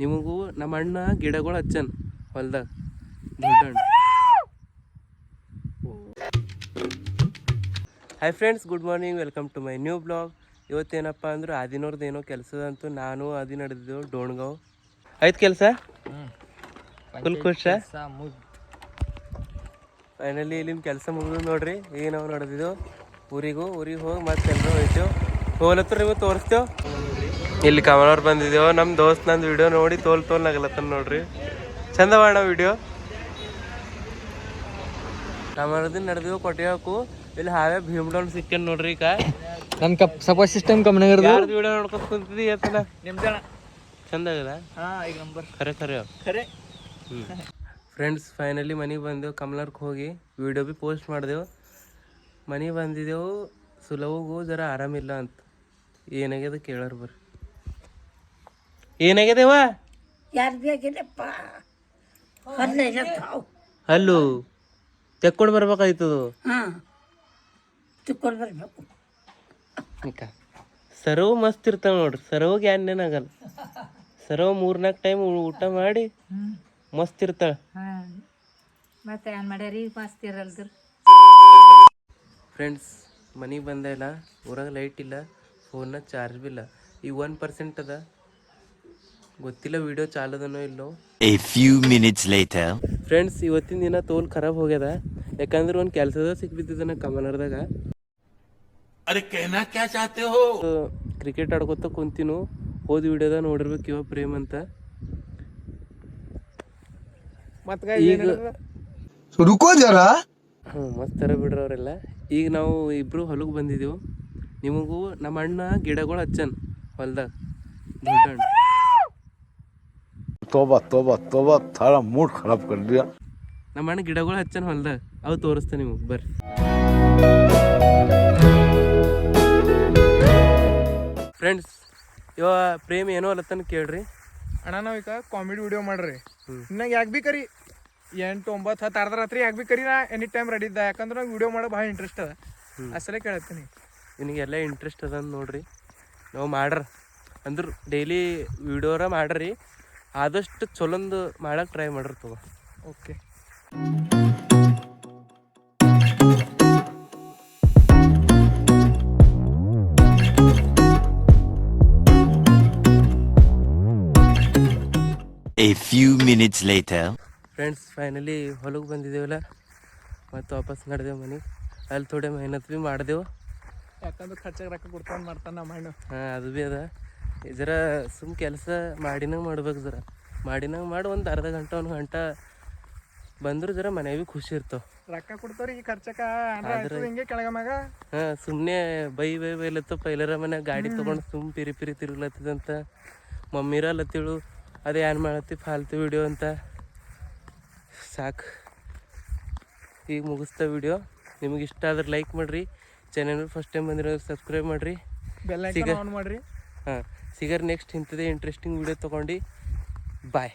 ನಿಮಗೂ ನಮ್ಮ ಅಣ್ಣ ಗಿಡಗಳು ಹಚ್ಚನ್ ಹೊಲ್ದಾಗ. ದೊಡ್ಡ hi friends good morning welcome to my new blog ಇವತ್ತೇನಪ್ಪ ಅಂದ್ರೆ ಆದಿನವ್ರದ್ದು ಏನೋ ಕೆಲಸದಂತೂ ನಾನು ಆದಿ ನಡೆದಿದ್ದೆವು ಡೋಣ್ಗಾವ್. ಆಯ್ತು ಕೆಲಸ? ಫುಲ್ ಖುಷ? ಫೈನಲಿ ಇಲ್ಲಿನ ಕೆಲಸ ಮುಗಿದು ನೋಡ್ರಿ ಈಗ ನಾವು ನಡೆದಿದ್ದೆವು ಊರಿಗೂ ಊರಿಗೆ ಹೋಗಿ ಮತ್ತೆ ಎಲ್ಲರೂ ಹೋಯ್ತೇವೆ ಹೋಲತ್ರ ನೀವು ತೋರಿಸ್ತೇವೆ ಇಲ್ಲಿ ಕಮಲವ್ರು ಬಂದಿದ್ದೇವೆ ನಮ್ಮ ದೋಸ್ತ್ ನಂದು ವಿಡಿಯೋ ನೋಡಿ ತೋಲ್ ತೋಲ್ ನಗಲತ್ತನ ನೋಡ್ರಿ. ಚಂದ ಬಾಣ ವಿಡಿಯೋ ಕಮಲದಿಂದ ನಡೆದಿದ್ದೇವೆ ಕೊಟ್ಟಿಯಾಕು ಇಲ್ಲಿ ಹಾವೇ ಭೀಮ್ಡೌನ್ ಸಿಕ್ಕನ್ ನೋಡ್ರಿ ಈಗ. ನನ್ ಕಪ್ ಸಪೋರ್ಟ್ ಸಿಸ್ಟಮ್ ಕಮ್ಮಿ ಯಾರ್ದು ವಿಡಿಯೋ ನೋಡ್ಕೊತ ಕುಂತಿದ್ದಿ ಏತನ ನಿಮ್ದಣ? ಚಂದ ಆಗದ? ಹಾ ಈಗ ನಂಬರ್ ಖರೆ ಖರೆ ಖರೆ. ಫ್ರೆಂಡ್ಸ್ ಫೈನಲಿ ಮನೆಗೆ ಬಂದೆವು. ಕಮಲರ್ಗೆ ಹೋಗಿ ವಿಡಿಯೋ ಬಿ ಪೋಸ್ಟ್ ಮಾಡಿದೆವು. ಮನೆಗೆ ಬಂದಿದ್ದೆವು ಸುಲಭಗೂ ಜರ ಆರಾಮಿಲ್ಲ ಅಂತ. ಏನಾಗ್ಯದ ಕೇಳೋರು ಬರ್ರಿ. ಏನಾಗ್ಯದವ? ಯಾರು ಬೇಕಿಲ್ಲಪ್ಪ ಹದಿನೈದು ತಾವು ಹಲ್ಲು? ತೆಕ್ಕೊಂಡು ಬರ್ಬೇಕಾಯ್ತದು? ಹಾಂ ತಿಕ್ಕೊಂಡು ಬರಬೇಕು. ನಿಕ ಸರ್ವ್ ಮಸ್ತ್ ಇರ್ತಾವ ನೋಡ್ರಿ. ಸರ್ವ್ಗೆ ಏನೇನಾಗಲ್ಲ ಸರ್ವ್ ಮೂರ್ನಾಲ್ಕು ಟೈಮ್ ಊಟ ಮಾಡಿ ಮಸ್ತ್ ಇರ್ತಾಳ. ಮತ್ತೆ ಏನ್ ಮಾಡ್ಯಾರಿ? ಮಸ್ತ್ ಇರಲ್ದ್ರ. ಫ್ರೆಂಡ್ಸ್ ಮನೆಗೆ ಬಂದ ಇಲ್ಲ ಊರಾಗ ಲೈಟ್ ಇಲ್ಲ ಫೋನ್ನಾಗ ಚಾರ್ಜ್ ಬಿ ಇಲ್ಲ ಈಗ ಒನ್ ಪರ್ಸೆಂಟ್ ಅದ. ಗೊತ್ತಿಲ್ಲ ವಿಡಿಯೋ ಚಾಲದನೋ ಇಲ್ಲೋ. A few minutes later friends ಇವತ್ತಿನ ದಿನ ತೋಲ್ ಖರಾಬ್ ಹೋಗ್ಯದ. ಯಾಕಂದ್ರೆ ಒಂದು ಕೆಲಸದ ಸಿಕ್ಬಿದ್ದನ ಕಮನರ್ದಾಗ ಅರೆ ಕೇನಾ ಕ್ಯಾ ಹೋ? ಕ್ರಿಕೆಟ್ ಆಡ್ಕೊತ ಕುಂತಿನು ಹೋದ ವಿಡಿಯೋದ ನೋಡಿರ್ಬೇಕು ಇವ ಪ್ರೇಮ್ ಅಂತ. ಮತ್ತೆ ಈಗ ಬಿಡ್ರಿ ಈಗ ನಾವು ಇಬ್ರು ಹೊಲಕ್ಕೆ ಬಂದಿದ್ದೆವು ನಿಮಗೂ ನಮ್ಮ ಅಣ್ಣ ಗಿಡಗಳು ಹಚ್ಚನ್ ಹೊಲ್ದಾಗ. ದೊಡ್ಡ ತೋಬಾ ತೋಬಾ ತೋಬಾ ಥಳ ಮೂಡ್ ಖರಾಬ್ ಕಡ್ರಿ ನಮ್ಮ ಅಣ್ಣ ಗಿಡಗಳು ಹಚ್ಚನ ಹೊಲ್ದಾಗ ಅವು ತೋರಿಸ್ತೇನೆ ನಿಮಗೆ ಬರ್ರಿ. ಫ್ರೆಂಡ್ಸ್ ಇವ ಪ್ರೇಮ್ ಏನೋ ಅಲ್ಲತ್ತನ ಕೇಳ್ರಿ. ಅಣ್ಣ ನಾವು ಈಗ ಕಾಮಿಡಿ ವಿಡಿಯೋ ಮಾಡ್ರಿ. ನಂಗೆ ಯಾಕೆ ಬಿ ಕರಿ? ಎಂಟು ಒಂಬತ್ತು ಹತ್ತು ಅರ್ಧ ರಾತ್ರಿ ಯಾಕೆ ಬಿ ಕರಿ ನಾ? ಎನಿ ಟೈಮ್ ರೆಡಿ ಇದ್ದ. ಯಾಕಂದ್ರೆ ನಂಗೆ ವಿಡಿಯೋ ಮಾಡೋ ಭಾಳ ಇಂಟ್ರೆಸ್ಟ್ ಅದ. ಅಸಲೇ ಕೇಳತ್ತೀನಿ. ನಿನಗೆಲ್ಲ ಇಂಟ್ರೆಸ್ಟ್ ಅದ ನೋಡ್ರಿ. ನಾವು ಮಾಡ್ರ. ಅಂದ್ರೆ ಡೈಲಿ ವಿಡಿಯೋರ ಮಾಡ್ರಿ. ಆದಷ್ಟು ಚಲೊಂದು ಮಾಡಕ್ಕೆ ಟ್ರೈ ಮಾಡಿರ್ತದ ತಗೋ. Okay a few minutes later friends finally ಹೊಲಕ್ಕೆ ಬಂದಿದ್ದೇವಲ್ಲ? ಮತ್ತು ವಾಪಸ್ ನಡೆದೆವು ಮನೆ. ಅಲ್ಲಿ ಥೋಡೆ ಮೆಹನತ್ ಭೀ ಮಾಡಿದೆವು. ಯಾಕಂದ್ರೆ ಖರ್ಚಾಗ ರೊಕ್ಕ ಕೊಡ್ತಾನೆ ಮಾಡ್ತಾನೆ ನಮ್ಮ ಹಣ್ಣು ಹಾಂ ಅದು ಭೀ ಅದ. ಜರ ಸುಮ್ ಕೆಲಸ ಮಾಡಿನಂಗೆ ಮಾಡ್ಬೇಕು ಜರ. ಮಾಡಿನಂಗೆ ಮಾಡಿ ಒಂದು ಅರ್ಧ ಗಂಟೆ ಒಂದು ಗಂಟೆ ಬಂದ್ರು ಜರ ಮನೆ ಭೀ ಖುಷಿ ಇರ್ತಾವ. ರೊಕ್ಕ ಕೊಡ್ತಾವ್ರಿ ಈ ಹಿಂಗೆ ಕೆಳಗ ಮಗ ಹಾಂ ಸುಮ್ಮನೆ ಬೈ ಬೈ ಬೈಲತ್ತ ಪೈಲರ ಮನೆ ಗಾಡಿ ತೊಗೊಂಡು ಸುಮ್ ಪಿರಿ ಪಿರಿ ತಿರುಗ್ಲತ್ತದಂತ ಮಮ್ಮಿರ ಅಲ್ಲತ್ತಿಳು ಅದೇ ಏನು ಮಾಡತ್ತಿ ಫಾಲ್ತು ವಿಡಿಯೋ ಅಂತ. ಸಾಕು. ಈಗ ಮುಗಿಸ್ತ ವಿಡಿಯೋ. ನಿಮ್ಗೆ ಇಷ್ಟ ಆದ್ರೆ ಲೈಕ್ ಮಾಡಿರಿ. ಚಾನಲ್ ಫಸ್ಟ್ ಟೈಮ್ ಬಂದಿರೋ ಸಬ್ಸ್ಕ್ರೈಬ್ ಮಾಡಿರಿ. ಬೆಲ್ಲ ಆನ್ ಮಾಡ್ರಿ. ಹಾಂ. ಸಿಗರ್ ನೆಕ್ಸ್ಟ್ ಇಂಥದೇ ಇಂಟ್ರೆಸ್ಟಿಂಗ್ ವಿಡಿಯೋ ತೊಗೊಂಡು ಬಾಯ್